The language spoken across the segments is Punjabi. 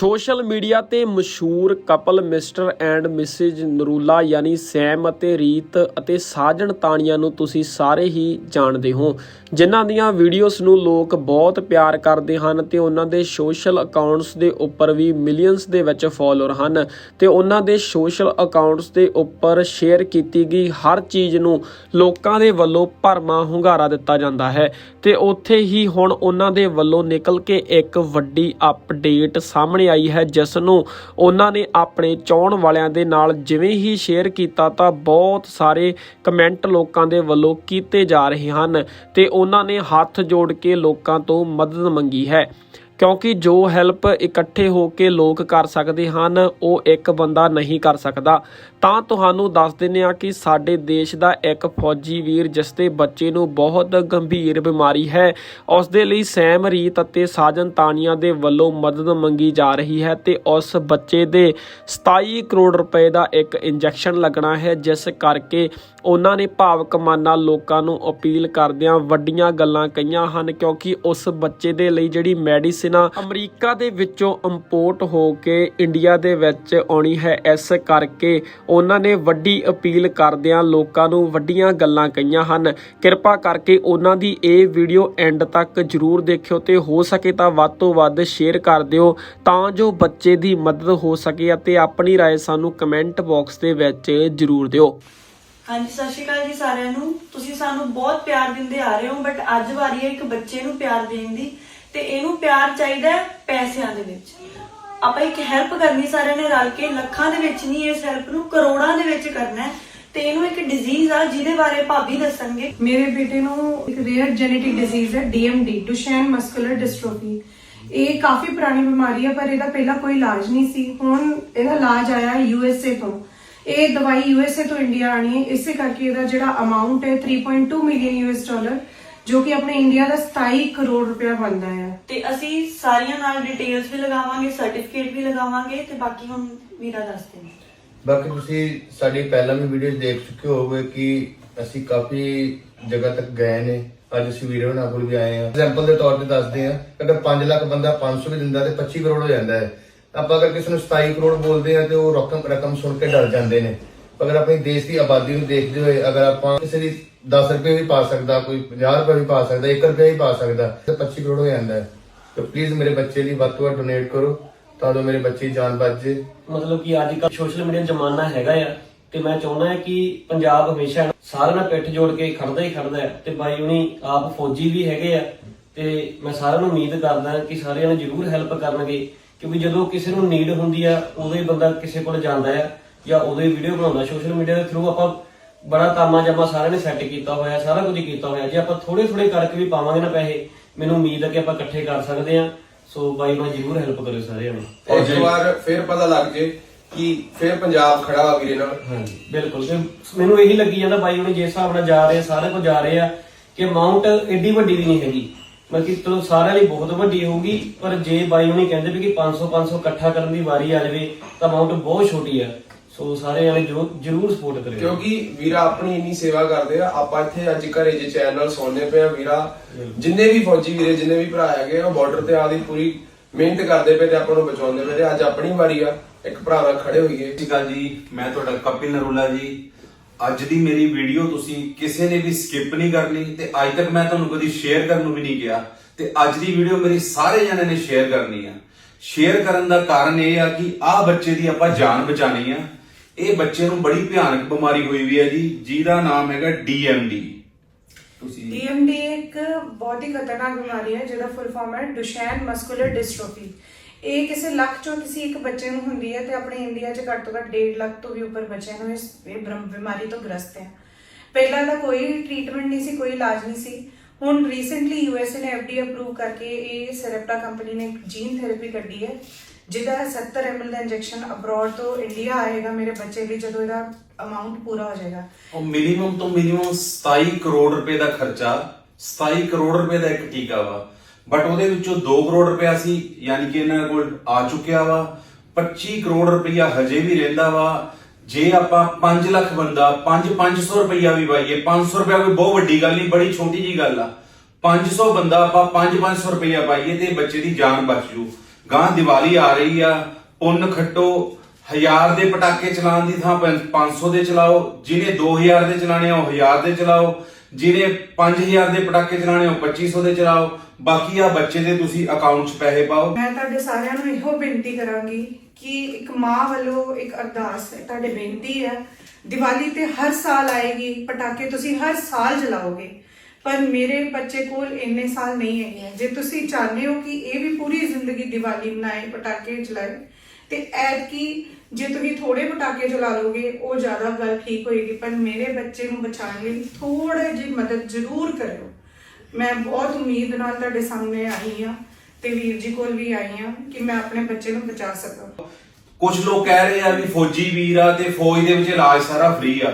ਸੋਸ਼ਲ ਮੀਡੀਆ ਤੇ ਮਸ਼ਹੂਰ couple Mr and Mrs Narula, ਯਾਨੀ ਸੈਮ ਅਤੇ ਰੀਤ ਅਤੇ ਸਾਜਣ ਤਾਣੀਆਂ ਨੂੰ ਤੁਸੀਂ ਸਾਰੇ ਹੀ ਜਾਣਦੇ ਹੋ। ਜਿਨ੍ਹਾਂ ਦੀਆਂ ਵੀਡੀਓਜ਼ ਨੂੰ ਲੋਕ ਬਹੁਤ ਪਿਆਰ ਕਰਦੇ ਹਨ ਤੇ ਉਹਨਾਂ ਦੇ ਸੋਸ਼ਲ ਅਕਾਊਂਟਸ ਦੇ ਉੱਪਰ ਵੀ ਮਿਲੀਅਨਸ ਦੇ ਵਿੱਚ ਫਾਲੋਅਰ ਹਨ ਤੇ ਉਹਨਾਂ ਦੇ ਸੋਸ਼ਲ ਅਕਾਊਂਟਸ ਦੇ ਉੱਪਰ ਸ਼ੇਅਰ ਕੀਤੀ ਗਈ ਹਰ ਚੀਜ਼ ਨੂੰ ਲੋਕਾਂ ਦੇ ਵੱਲੋਂ ਭਰਮਾ ਹੁੰਗਾਰਾ ਦਿੱਤਾ ਜਾਂਦਾ ਹੈ ਤੇ ਉੱਥੇ ਹੀ ਹੁਣ ਉਹਨਾਂ ਦੇ ਵੱਲੋਂ ਨਿਕਲ ਕੇ ਇੱਕ ਵੱਡੀ ਅਪਡੇਟ ਸਾਹਮਣੇ ਆਈ ਹੈ, ਜਿਸ ਨੂੰ ਉਹਨਾਂ ਨੇ ਆਪਣੇ ਚਾਹਣ ਵਾਲਿਆਂ ਦੇ ਨਾਲ ਜਿਵੇਂ ਹੀ ਸ਼ੇਅਰ ਕੀਤਾ ਤਾਂ ਬਹੁਤ ਸਾਰੇ ਕਮੈਂਟ ਲੋਕਾਂ ਦੇ ਵੱਲੋਂ ਕੀਤੇ ਜਾ ਰਹੇ ਹਨ ਤੇ ਉਹਨਾਂ ਨੇ ਹੱਥ ਜੋੜ ਕੇ ਲੋਕਾਂ ਤੋਂ ਮਦਦ ਮੰਗੀ ਹੈ। ਕਿਉਂਕਿ ਜੋ ਹੈਲਪ ਇਕੱਠੇ ਹੋ ਕੇ ਲੋਕ ਕਰ ਸਕਦੇ ਹਨ, ਉਹ ਇੱਕ ਬੰਦਾ ਨਹੀਂ ਕਰ ਸਕਦਾ। ਤਾਂ ਤੁਹਾਨੂੰ ਦੱਸ ਦਿੰਦੇ ਆ ਕਿ ਸਾਡੇ ਦੇਸ਼ ਦਾ ਇੱਕ ਫੌਜੀ ਵੀਰ, ਜਿਸ ਦੇ ਬੱਚੇ ਨੂੰ ਬਹੁਤ ਗੰਭੀਰ ਬਿਮਾਰੀ ਹੈ, ਉਸ ਦੇ ਲਈ ਸੈਮ ਰੀਤ ਅਤੇ ਸਾਜਨ ਤਾਨੀਆਂ ਦੇ ਵੱਲੋਂ ਮਦਦ ਮੰਗੀ ਜਾ ਰਹੀ ਹੈ ਤੇ ਉਸ ਬੱਚੇ ਦੇ 27 ਕਰੋੜ ਰੁਪਏ ਦਾ ਇੱਕ ਇੰਜੈਕਸ਼ਨ ਲੱਗਣਾ ਹੈ, ਜਿਸ ਕਰਕੇ ਉਹਨਾਂ ਨੇ ਭਾਵਕ ਮਨ ਨਾਲ ਲੋਕਾਂ ਨੂੰ ਅਪੀਲ ਕਰਦਿਆਂ ਵੱਡੀਆਂ ਗੱਲਾਂ ਕਹੀਆਂ ਹਨ, ਕਿਉਂਕਿ ਉਸ ਬੱਚੇ ਦੇ ਲਈ ਜਿਹੜੀ ਮੈਡੀਸਿਨ ਆ ਅਮਰੀਕਾ ਦੇ ਵਿੱਚੋਂ ਇੰਪੋਰਟ ਹੋ ਕੇ ਇੰਡੀਆ ਦੇ ਵਿੱਚ ਆਉਣੀ ਹੈ ਇਸ ਕਰਕੇ ਉਹਨਾਂ ਨੇ ਵੱਡੀ ਅਪੀਲ ਕਰਦਿਆਂ ਲੋਕਾਂ ਨੂੰ ਵੱਡੀਆਂ ਗੱਲਾਂ ਕਹੀਆਂ ਹਨ ਕਿਰਪਾ ਕਰਕੇ ਉਹਨਾਂ ਦੀ ਇਹ ਵੀਡੀਓ ਐਂਡ ਤੱਕ ਜਰੂਰ ਦੇਖਿਓ ਤੇ ਹੋ ਸਕੇ ਤਾਂ ਵੱਧ ਤੋਂ ਵੱਧ ਸ਼ੇਅਰ ਕਰ ਦਿਓ ਤਾਂ ਜੋ ਬੱਚੇ ਦੀ ਮਦਦ ਹੋ ਸਕੇ ਅਤੇ ਆਪਣੀ رائے ਸਾਨੂੰ ਕਮੈਂਟ ਬਾਕਸ ਦੇ ਵਿੱਚ ਜਰੂਰ ਦਿਓ ਹਾਂਜੀ ਸਤਿ ਸ਼੍ਰੀ ਅਕਾਲ ਜੀ ਸਾਰਿਆਂ ਨੂੰ ਤੁਸੀਂ ਸਾਨੂੰ ਬਹੁਤ ਪਿਆਰ ਦਿੰਦੇ ਆ ਰਹੇ ਹੋ ਬਟ ਅੱਜ ਵਾਰੀ ਹੈ ਇੱਕ ਬੱਚੇ ਨੂੰ ਪਿਆਰ ਦੇਣ ਦੀ ਤੇ ਇਹਨੂੰ ਪਿਆਰ ਚਾਹੀਦਾ ਹੈ ਪੈਸਿਆਂ ਦੇ ਵਿੱਚ। ਆਪਾਂ ਇੱਕ ਹੈਲਪ ਕਰਨੀ ਸਾਰਿਆਂ ਨੇ ਰਲ ਕੇ, ਲੱਖਾਂ ਦੇ ਵਿੱਚ ਨਹੀਂ ਇਸ ਹੈਲਪ ਨੂੰ, ਕਰੋੜਾਂ ਦੇ ਵਿੱਚ ਕਰਨਾ ਹੈ। ਤੇ ਇਹਨੂੰ ਇੱਕ ਡਿਜ਼ੀਜ਼ ਆ, ਜਿਹਦੇ ਬਾਰੇ ਭਾਬੀ ਦੱਸਣਗੇ। ਮੇਰੇ ਬੇਟੇ ਨੂੰ ਇੱਕ ਰੇਅਰ ਜੈਨੇਟਿਕ ਡਿਜ਼ੀਜ਼ ਹੈ DMD ਡੁਸ਼ੈਨ ਮਸਕੂਲਰ ਡਿਸਟ੍ਰੋਫੀ ਇਹ ਕਾਫੀ ਪੁਰਾਣੀ ਬਿਮਾਰੀ ਹੈ ਪਰ ਇਹਦਾ ਪਹਿਲਾਂ ਕੋਈ ਇਲਾਜ ਨਹੀਂ ਸੀ। ਹੁਣ ਇਹਦਾ ਇਲਾਜ ਆਇਆ ਹੈ USA ਤੋਂ। ਇਹ ਦਵਾਈ USA ਤੋਂ ਇੰਡੀਆ ਆਣੀ ਹੈ। ਇਸੇ ਕਰਕੇ ਇਹਦਾ ਜਿਹੜਾ ਅਮਾਉਂਟ ਹੈ 3.2 ਮਿਲੀਅਨ US ਡਾਲਰ ਜੋ ਕਿ ਆਪਣੇ ਇੰਡੀਆ ਦਾ 27 ਕਰੋੜ ਰੁਪਇਆ ਬਣਦਾ ਹੈ ਤੇ ਅਸੀਂ ਸਾਰੀਆਂ ਨਾਲ ਡਿਟੇਲਸ ਵੀ ਲਗਾਵਾਂਗੇ ਸਰਟੀਫਿਕੇਟ ਵੀ ਲਗਾਵਾਂਗੇ ਤੇ ਬਾਕੀ ਹੁਣ ਵੀਰਾ ਦੱਸ ਦੇਣਗੇ ਬਾਕੀ ਤੁਸੀਂ ਸਾਡੀ ਪਹਿਲਾਂ ਵੀ ਵੀਡੀਓ ਦੇਖ ਚੁੱਕੇ ਹੋਵੋਗੇ ਕਿ ਅਸੀਂ ਕਾਫੀ ਜਗ੍ਹਾ ਤੱਕ ਗਏ ਨੇ। ਅੱਜ ਅਸੀਂ ਵੀਡੀਓ ਨਾਲ ਕੋਲ ਵੀ ਆਏ ਆ ਐਗਜ਼ਾਮਪਲ ਦੇ ਤੌਰ ਤੇ ਦੱਸਦੇ ਆ ਅਗਰ 5 ਲੱਖ ਬੰਦਾ 500 ਵੀ ਦਿੰਦਾ ਤੇ 25 ਕਰੋੜ ਹੋ ਜਾਂਦਾ ਹੈ। ਆਪਾਂ ਅਗਰ ਕਿਸੇ ਨੂੰ 27 ਕਰੋੜ ਬੋਲਦੇ ਆ ਤੇ ਉਹ ਰਕਮ ਰਕਮ ਸੁਣ ਕੇ ਡਰ ਜਾਂਦੇ ਨੇ। ਅਗਰ ਆਪਣੇ ਦੇਸ਼ ਦੀ ਆਬਾਦੀ ਨੂੰ ਦੇਖਦੇ ਹੋਏ, ਅਗਰ ਆਪਾਂ ਕਿਸੇ ਦੀ 10 ਰੁਪਏ ਵੀ ਪਾ ਸਕਦਾ, ਕੋਈ 50 ਰੁਪਏ ਵੀ ਪਾ ਸਕਦਾ 1 ਰੁਪਏ ਵੀ ਪਾ ਸਕਦਾ, ਤੇ 25 ਕਰੋੜ ਹੋ ਜਾਂਦਾ ਹੈ। ਤੇ ਪਲੀਜ਼ ਮੇਰੇ ਬੱਚੇ ਲਈ ਵੱਧ ਤੋਂ ਵੱਧ ਡੋਨੇਟ ਕਰੋ, ਤਾਂ ਜੋ ਮੇਰੇ ਬੱਚੇ ਦੀ ਜਾਨ ਬਚ ਜੇ। ਮਤਲਬ ਕਿ ਅੱਜ ਕੱਲ੍ਹ ਸੋਸ਼ਲ ਮੀਡੀਆ ਜ਼ਮਾਨਾ ਹੈਗਾ ਆ, ਤੇ ਮੈਂ ਚਾਹੁੰਦਾ ਹਾਂ ਕਿ ਪੰਜਾਬ ਹਮੇਸ਼ਾ ਸਾਰਿਆਂ ਨਾਲ ਪਿੱਠ ਜੋੜ ਕੇ ਖੜਦਾ ਹੀ ਖੜਦਾ ਹੈ, ਤੇ ਬਾਈ ਹੁਣੀ ਆਪ ਫੌਜੀ ਵੀ ਹੈਗੇ ਆ, ਤੇ ਮੈਂ ਸਾਰਿਆਂ ਨੂੰ ਉਮੀਦ ਕਰਦਾ ਕਿ ਸਾਰਿਆਂ ਨੂੰ ਜ਼ਰੂਰ ਹੈਲਪ ਕਰਨਗੇ, ਕਿਉਂਕਿ ਜਦੋਂ ਕਿਸੇ ਨੂੰ ਨੀਡ ਹੁੰਦੀ ਆ, ਉਦੋਂ ਹੀ ਬੰਦਾ ਕਿਸੇ ਕੋਲ ਜਾਂਦਾ ਆ। ਜਾਂ ਉਦੋਂ ਹੀ ਵੀਡੀਓ ਬਣਾਉਂਦਾ ਸੋਸ਼ਲ ਮੀਡੀਆ ਦੇ ਥਰੂ ਆਪਾਂ ਬੜਾ ਤਾਮਾ ਜਮਾ ਸਾਰਿਆਂ ਨੇ ਸੈੱਟ ਕੀਤਾ ਹੋਇਆ ਸਾਰਾ ਕੁਝ ਕੀਤਾ ਹੋਇਆ। ਜੇ ਆਪਾਂ ਥੋੜੇ ਥੋੜੇ ਕਰਕੇ ਵੀ ਪਾਵਾਂਗੇ ਨਾ ਪੈਸੇ ਮੈਨੂੰ ਉਮੀਦ ਹੈ ਕਿ ਆਪਾਂ ਇਕੱਠੇ ਕਰ ਸਕਦੇ ਆ ਸੋ ਬਾਈ ਮੈਂ ਜ਼ਰੂਰ ਹੈਲਪ ਕਰਿਓ ਸਾਰਿਆਂ ਨੂੰ। ਇੱਕ ਵਾਰ ਫਿਰ ਪਤਾ ਲੱਗ ਜੇ ਕਿ ਫਿਰ ਪੰਜਾਬ ਖੜਾ ਵਾ ਵੀਰੇ ਨਾਲ। ਹਾਂਜੀ ਬਿਲਕੁਲ। ਤੇ ਮੈਨੂੰ ਇਹੀ ਲੱਗੀ ਜਾਂਦਾ ਬਾਈ ਹੁਣੇ ਜਿਸ ਹਿਸਾਬ ਨਾਲ ਜਾ ਰਹੇ ਸਾਰੇ ਕੋ ਜਾ ਰਹੇ ਆ ਕਿ ਅਮਾਉਂਟ ਏਡੀ ਵੱਡੀ ਵੀ ਨਹੀਂ ਹੈਗੀ। ਮੈਂ ਕਿ ਚਲੋ ਸਾਰਿਆਂ ਲਈ ਬਹੁਤ ਵੱਡੀ ਹੋਊਗੀ ਪਰ ਜੇ ਬਾਈ ਹੁਣੇ ਕਹਿੰਦੇ ਵੀ ਕਿ 500 500 ਇਕੱਠਾ ਕਰਨ ਦੀ ਵਾਰੀ ਆ ਜਾਵੇ ਤਾਂ ਅਮਾਉਂਟ ਬਹੁਤ ਛੋਟੀ ਆ। ਸੋ ਸਾਰੇ ਜਾਣੇ ਜਰੂਰ ਜਰੂਰ ਸਪੋਰਟ ਕਰਿਓ। ਕਿਉਂਕਿ ਵੀਰਾ ਆਪਣੀ ਇੰਨੀ ਸੇਵਾ ਕਰਦੇ ਆ ਆਪਾਂ ਇੱਥੇ ਅੱਜ ਘਰੇ ਜੇ ਚੈਨਲ ਸੁਣਨੇ ਪਏ ਆ ਵੀਰਾ ਜਿੰਨੇ ਵੀ ਫੌਜੀ ਵੀਰੇ ਜਿੰਨੇ ਵੀ ਭਰਾ ਹੈਗੇ ਆ ਬਾਰਡਰ ਤੇ ਆਦੀ ਪੂਰੀ ਮਿਹਨਤ ਕਰਦੇ ਪਏ ਤੇ ਆਪਾਂ ਨੂੰ ਬਚਾਉਂਦੇ ਪਏ ਤੇ ਅੱਜ ਆਪਣੀ ਵਾਰੀ ਆ ਇੱਕ ਭਰਾ ਨਾਲ ਖੜੇ ਹੋਈਏ। ਅਕਾਲ ਜੀ ਮੈਂ ਤੁਹਾਡਾ ਕਪਿਲ ਨਰੂਲਾ ਜੀ। ਅੱਜ ਦੀ ਮੇਰੀ ਵੀਡੀਓ ਤੁਸੀਂ ਕਿਸੇ ਨੇ ਵੀ ਸਕਿਪ ਨਹੀਂ ਕਰਨੀ ਤੇ ਅੱਜ ਤੱਕ ਮੈਂ ਤੁਹਾਨੂੰ ਕਦੀ ਸ਼ੇਅਰ ਕਰਨ ਨੂੰ ਵੀ ਨਹੀਂ ਕਿਹਾ। ਤੇ ਅੱਜ ਦੀ ਵੀਡੀਓ ਮੇਰੀ ਸਾਰੇ ਜਣਿਆਂ ਨੇ ਸ਼ੇਅਰ ਕਰਨੀ ਆ। ਸ਼ੇਅਰ ਕਰਨ ਦਾ ਕਾਰਨ ਇਹ ਆ ਕਿ ਆਹ ਬੱਚੇ ਦੀ ਆਪਾਂ ਜਾਨ ਬਚਾਣੀ ਆ। ਇਹ ਬੱਚੇ ਨੂੰ ਬੜੀ ਭਿਆਨਕ ਬਿਮਾਰੀ ਹੋਈ ਵੀ ਹੈ ਜੀ, ਜਿਹਦਾ ਨਾਮ ਹੈਗਾ DMD ਤੁਸੀਂ DMD ਇੱਕ ਬਹੁਤ ਹੀ ਖਤਰਨਾਕ ਬਿਮਾਰੀ ਹੈ ਜਿਹਦਾ ਫੁੱਲ ਫਾਰਮ ਹੈ ਡੁਸ਼ੈਨ ਮਸਕੂਲਰ ਡਿਸਟ੍ਰੋਫੀ ਇਹ ਕਿਸੇ ਲੱਖ ਚੋਂ ਕਿਸੇ ਇੱਕ ਬੱਚੇ ਨੂੰ ਹੁੰਦੀ ਹੈ ਤੇ ਆਪਣੇ ਇੰਡੀਆ 'ਚ ਘੱਟ ਤੋਂ ਘੱਟ 1.5 ਲੱਖ ਤੋਂ ਵੀ ਉੱਪਰ ਬੱਚਿਆਂ ਨੂੰ ਇਸ ਇਹ ਬ੍ਰਹਮ ਬਿਮਾਰੀ ਤੋਂ ਗ੍ਰਸਤ ਹੈ। ਪਹਿਲਾਂ ਦਾ ਕੋਈ ਟ੍ਰੀਟਮੈਂਟ ਨਹੀਂ ਸੀ, ਕੋਈ ਇਲਾਜ ਨਹੀਂ ਸੀ। ਹੁਣ ਰੀਸੈਂਟਲੀ ਯੂਐਸਏ ਨੇ ਐਫਡੀ ਅਪਰੂਵ ਕਰਕੇ ਇਹ ਸਰੈਪਟਾ ਕੰਪਨੀ ਨੇ ਜੀਨ ਥੈਰੇਪੀ ਕੱਢੀ ਹੈ। ਜਿਹਦਾ 70 ml ਦਾ ਇੰਜੈਕਸ਼ਨ ਅਬਰੋਡ ਤੋਂ ਇੰਡੀਆ ਆਏਗਾ ਮੇਰੇ ਬੱਚੇ ਲਈ, ਜਦੋਂ ਇਹਦਾ ਅਮਾਉਂਟ ਪੂਰਾ ਹੋ ਜਾਏਗਾ। ਉਹ ਮਿਨੀਮਮ ਤੋਂ ਮਿਨੀਮਮ 27 ਕਰੋੜ ਰੁਪਏ ਦਾ ਖਰਚਾ 27 ਕਰੋੜ ਰੁਪਏ ਦਾ ਇੱਕ ਟੀਕਾ ਵਾ। ਬਟ ਉਹਦੇ ਵਿੱਚੋਂ 2 ਕਰੋੜ ਰੁਪਇਆ ਸੀ, ਯਾਨੀ ਕਿ ਇਹਨਾਂ ਕੋਲ ਆ ਚੁੱਕਿਆ ਵਾ। 25 ਕਰੋੜ ਰੁਪਇਆ ਹਜੇ ਵੀ ਰਹਿੰਦਾ ਵਾ। ਜੇ ਆਪਾਂ 5 ਲੱਖ ਬੰਦਾ 5 500 ਰੁਪਇਆ ਵੀ ਪਾਈਏ 500 ਰੁਪਇਆ ਕੋਈ ਬਹੁਤ ਵੱਡੀ ਗੱਲ ਨਹੀਂ, ਬੜੀ ਛੋਟੀ ਜੀ ਗੱਲ ਆ। 500 ਬੰਦਾ ਆਪਾਂ 5 500 ਰੁਪਇਆ ਪਾਈਏ ਤੇ ਬੱਚੇ ਦੀ ਜਾਨ ਬਚ ਜੂ। ਗਾਂ ਦੀਵਾਲੀ ਆ ਰਹੀ ਆ, ਪੁੰਨ ਖੱਟੋ, ਹਜ਼ਾਰ ਦੇ ਪਟਾਕੇ ਚਲਾਉਣ ਦੀ ਥਾਂ 500 ਦੇ ਚਲਾਓ, ਜਿਹਨੇ 2000 ਦੇ ਚਲਾਣੇ ਉਹ 1000 ਦੇ ਚਲਾਓ, ਜਿਹਨੇ 5000 ਦੇ ਪਟਾਕੇ ਚਲਾਣੇ ਉਹ 2500 ਦੇ ਚਲਾਓ, ਬਾਕੀ ਆ ਬੱਚੇ ਦੇ ਤੁਸੀਂ ਅਕਾਊਂਟ 'ਚ ਪੈਸੇ ਪਾਓ। ਮੈਂ ਤੁਹਾਡੇ ਸਾਰਿਆਂ ਨੂੰ ਇਹੋ ਬੇਨਤੀ ਕਰਾਂਗੀ ਕਿ ਇੱਕ ਮਾਂ ਵੱਲੋਂ ਇੱਕ ਅਰਦਾਸ ਹੈ, ਤੁਹਾਡੇ ਬੇਨਤੀ ਹੈ, ਦੀਵਾਲੀ ਤੇ ਹਰ ਸਾਲ ਆਏਗੀ, ਪਟਾਕੇ ਤੁਸੀਂ ਹਰ ਸਾਲ ਜਲਾਓਗੇ। ਪਰ ਮੇਰੇ ਬੱਚੇ ਕੋਲ ਇੰਨੇ ਸਾਲ ਨਹੀਂ ਹੈਗੇ ਹੈ। ਜੇ ਤੁਸੀਂ ਚਾਹੁੰਦੇ ਹੋ ਕਿ ਇਹ ਵੀ ਪੂਰੀ ਜ਼ਿੰਦਗੀ ਦੀਵਾਲੀ ਮਨਾਏ ਪਟਾਕੇ ਚਲਾਏ ਤੇ ਐਡ ਕੀ ਜੇ ਤੁਸੀਂ ਥੋੜੇ ਪਟਾਕੇ ਚਲਾ ਲੋਗੇ ਉਹ ਜ਼ਿਆਦਾ ਗੱਲ ਠੀਕ ਹੋਏਗੀ ਪਰ ਮੇਰੇ ਬੱਚੇ ਨੂੰ ਬਚਾਉਣ ਲਈ ਥੋੜਾ ਜਿਹੀ ਮਦਦ ਜ਼ਰੂਰ ਕਰਿਓ। ਮੈਂ ਬਹੁਤ ਉਮੀਦ ਨਾਲ ਤੁਹਾਡੇ ਸਾਹਮਣੇ ਆਈ ਹਾਂ ਤੇ ਵੀਰ ਜੀ ਕੋਲ ਵੀ ਆਈ ਹਾਂ ਕਿ ਮੈਂ ਆਪਣੇ ਬੱਚੇ ਨੂੰ ਬਚਾ ਸਕਾਂ। ਕੁਝ ਲੋਕ ਕਹਿ ਰਹੇ ਆ ਵੀ ਫੌਜੀ ਵੀਰ ਆ ਤੇ ਫੌਜ ਦੇ ਵਿੱਚ ਇਲਾਜ ਸਾਰਾ ਫ੍ਰੀ ਆ।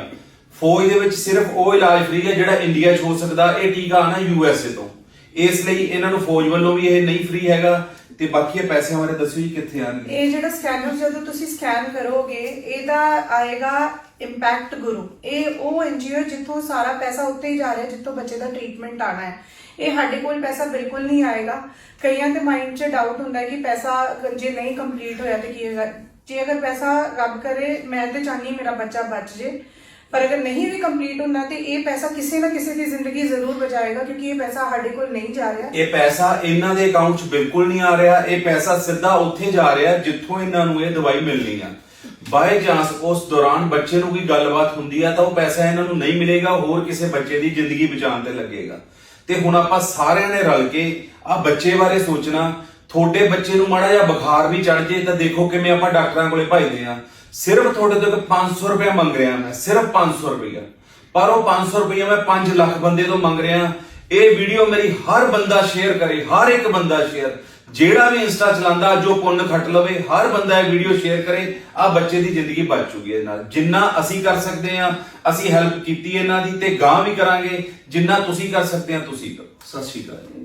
ਫੌਜ ਦੇ ਵਿੱਚ ਸਿਰਫ ਉਹ ਇਲਾਜ ਫ੍ਰੀ ਆ ਜਿਹੜਾ ਇੰਡੀਆ 'ਚ ਹੋ ਸਕਦਾ। ਇਹ ਟੀਕਾ ਆਣਾ ਯੂ ਤੋਂ। ਇਸ ਲਈ ਇਹਨਾਂ ਨੂੰ ਫੌਜ ਵੱਲੋਂ ਵੀ ਇਹ ਨਹੀਂ ਫ੍ਰੀ ਹੈਗਾ। ਤੇ ਬਾਕੀ ਇਹ ਪੈਸਿਆਂ ਬਾਰੇ ਦੱਸੋ ਜੀ, ਕਿੱਥੇ ਆਣਗੇ ਇਹ ਜਿਹੜਾ ਸਕੈਨਰ ਜਦੋਂ ਤੁਸੀਂ ਸਕੈਨ ਕਰੋਗੇ, ਇਹਦਾ ਆਏਗਾ ਇੰਪੈਕਟ ਗੁਰੂ ਇਹ ਉਹ ਐਨਜੀਓ ਜਿੱਥੋਂ ਸਾਰਾ ਪੈਸਾ ਉੱਤੇ ਹੀ ਜਾ ਰਿਹਾ, ਜਿੱਥੋਂ ਬੱਚੇ ਦਾ ਟ੍ਰੀਟਮੈਂਟ ਆਣਾ ਹੈ। ਇਹ ਸਾਡੇ ਕੋਲ ਪੈਸਾ ਬਿਲਕੁਲ ਨਹੀਂ ਆਏਗਾ। ਕਈਆਂ ਦੇ ਮਾਈਂਡ 'ਚ ਡਾਊਟ ਹੁੰਦਾ ਕਿ ਪੈਸਾ ਜੇ ਨਹੀਂ ਕੰਪਲੀਟ ਹੋਇਆ ਤੇ ਕੀ ਜੇ ਅਗਰ ਪੈਸਾ ਰੱਬ ਕਰੇ, ਮੈਂ ਤੇ ਚਾਹਨੀ ਮੇਰਾ ਬੱਚਾ ਬਚ ਜੇ। ਪਰ ਅਗਰ ਨਹੀਂ ਵੀ ਕੰਪਲੀਟ ਹੁੰਦਾ ਤੇ ਇਹ ਪੈਸਾ ਕਿਸੇ ਨਾ ਕਿਸੇ ਦੀ ਜ਼ਿੰਦਗੀ ਜ਼ਰੂਰ ਬਚਾਏਗਾ ਕਿਉਂਕਿ ਇਹ ਪੈਸਾ ਸਾਡੇ ਕੋਲ ਨਹੀਂ ਜਾ ਰਿਹਾ। ਇਹ ਪੈਸਾ ਇਹਨਾਂ ਦੇ ਅਕਾਊਂਟ 'ਚ ਬਿਲਕੁਲ ਨਹੀਂ ਆ ਰਿਹਾ। ਇਹ ਪੈਸਾ ਸਿੱਧਾ ਉੱਥੇ ਜਾ ਰਿਹਾ ਜਿੱਥੋਂ ਇਹਨਾਂ ਨੂੰ ਇਹ ਦਵਾਈ ਮਿਲਣੀ ਆ। ਬਾਈ ਚਾਂਸ ਉਸ ਦੌਰਾਨ ਬੱਚੇ ਨੂੰ ਕੋਈ ਗੱਲਬਾਤ ਹੁੰਦੀ ਆ ਤਾਂ ਉਹ ਪੈਸਾ ਇਹਨਾਂ ਨੂੰ ਨਹੀਂ ਮਿਲੇਗਾ, ਹੋਰ ਕਿਸੇ ਬੱਚੇ ਦੀ ਜ਼ਿੰਦਗੀ ਬਚਾਉਣ ਤੇ ਲੱਗੇਗਾ। ਤੇ ਹੁਣ ਆਪਾਂ ਸਾਰਿਆਂ ਨੇ ਰਲ ਕੇ ਆ ਬੱਚੇ ਬਾਰੇ ਸੋਚਣਾ। ਤੁਹਾਡੇ ਬੱਚੇ ਨੂੰ ਮਾੜਾ ਜਿਹਾ ਬੁਖਾਰ ਵੀ ਚੜ ਜੇ ਤਾਂ ਦੇਖੋ ਕਿਵੇਂ ਆਪਾਂ ਡਾਕਟਰਾਂ ਕੋਲੇ ਭਜਦੇ ਆ। ਸਿਰਫ ਤੁਹਾਡੇ ਤੋਂ ਇੱਕ 500 ਰੁਪਏ ਮੰਗ ਰਿਹਾ ਮੈਂ, ਸਿਰਫ 500 ਰੁਪਏ ਪਰ ਉਹ 500 ਰੁਪਏ ਮੈਂ 5 ਲੱਖ ਬੰਦੇ ਤੋਂ ਮੰਗ ਰਿਹਾ। ਇਹ ਵੀਡੀਓ ਮੇਰੀ ਹਰ ਬੰਦਾ ਸ਼ੇਅਰ ਕਰੇ, ਹਰ ਇੱਕ ਬੰਦਾ ਸ਼ੇਅਰ ਜਿਹੜਾ ਵੀ ਇੰਸਟਾ ਚਲਾਉਂਦਾ, ਜੋ ਪੁੰਨ ਖੱਟ ਲਵੇ, ਹਰ ਬੰਦਾ ਇਹ ਵੀਡੀਓ ਸ਼ੇਅਰ ਕਰੇ। ਆ ਬੱਚੇ ਦੀ ਜ਼ਿੰਦਗੀ ਬਚ ਚੁੱਕੀ ਹੈ ਨਾਲ। ਜਿੰਨਾ ਅਸੀਂ ਕਰ ਸਕਦੇ ਆ ਅਸੀਂ ਹੈਲਪ ਕੀਤੀ ਇਹਨਾਂ ਦੀ ਤੇ ਗਾਂ ਵੀ ਕਰਾਂਗੇ। ਜਿੰਨਾ ਤੁਸੀਂ ਕਰ ਸਕਦੇ ਆ ਤੁਸੀਂ ਕਰੋ। ਸਤਿ ਸ਼੍ਰੀ ਅਕਾਲ।